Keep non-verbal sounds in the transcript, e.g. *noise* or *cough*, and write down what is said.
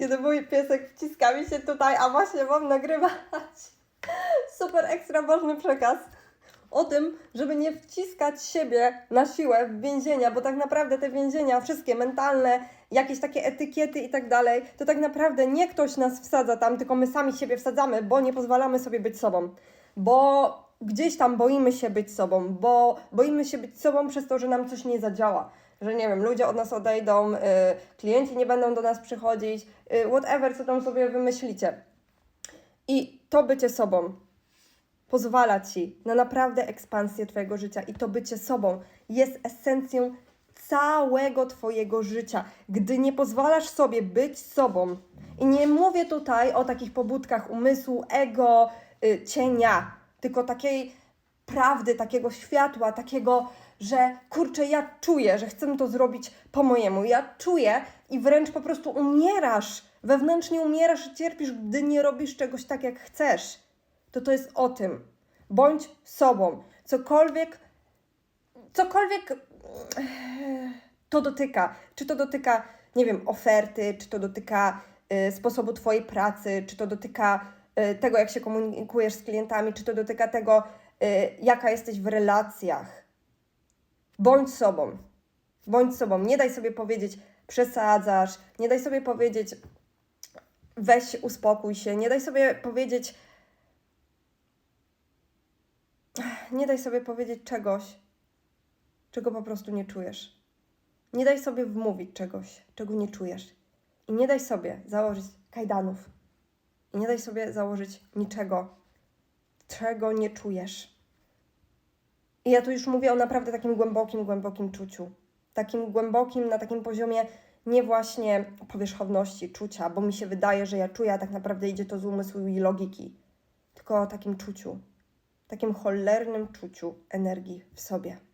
kiedy mój piesek wciska mi się tutaj, a właśnie mam nagrywać *laughs* super ekstra ważny przekaz o tym, żeby nie wciskać siebie na siłę w więzienia, bo tak naprawdę te więzienia, wszystkie mentalne, jakieś takie etykiety i tak dalej, to tak naprawdę nie ktoś nas wsadza tam, tylko my sami siebie wsadzamy, bo nie pozwalamy sobie być sobą. Bo gdzieś tam boimy się być sobą, bo boimy się być sobą przez to, że nam coś nie zadziała. Że nie wiem, ludzie od nas odejdą, y, klienci nie będą do nas przychodzić, y, whatever, co tam sobie wymyślicie. I to bycie sobą pozwala ci na naprawdę ekspansję Twojego życia i to bycie sobą jest esencją całego Twojego życia. Gdy nie pozwalasz sobie być sobą, i nie mówię tutaj o takich pobudkach umysłu, ego, y, cienia, tylko takiej prawdy, takiego światła, takiego, że kurczę, ja czuję, że chcę to zrobić po mojemu. Ja czuję i wręcz po prostu umierasz, wewnętrznie umierasz i cierpisz, gdy nie robisz czegoś tak, jak chcesz. To to jest o tym. Bądź sobą. Cokolwiek, cokolwiek to dotyka. Czy to dotyka, nie wiem, oferty, czy to dotyka y, sposobu Twojej pracy, czy to dotyka tego, jak się komunikujesz z klientami, czy to dotyka tego, y, jaka jesteś w relacjach. Bądź sobą. Bądź sobą. Nie daj sobie powiedzieć, przesadzasz, nie daj sobie powiedzieć, weź uspokój się, nie daj sobie powiedzieć, nie daj sobie powiedzieć czegoś, czego po prostu nie czujesz. Nie daj sobie wmówić czegoś, czego nie czujesz. I nie daj sobie założyć kajdanów. Nie daj sobie założyć niczego, czego nie czujesz. I ja tu już mówię o naprawdę takim głębokim, głębokim czuciu. Takim głębokim, na takim poziomie nie właśnie powierzchowności czucia, bo mi się wydaje, że ja czuję, a tak naprawdę idzie to z umysłu i logiki. Tylko o takim czuciu. Takim cholernym czuciu energii w sobie.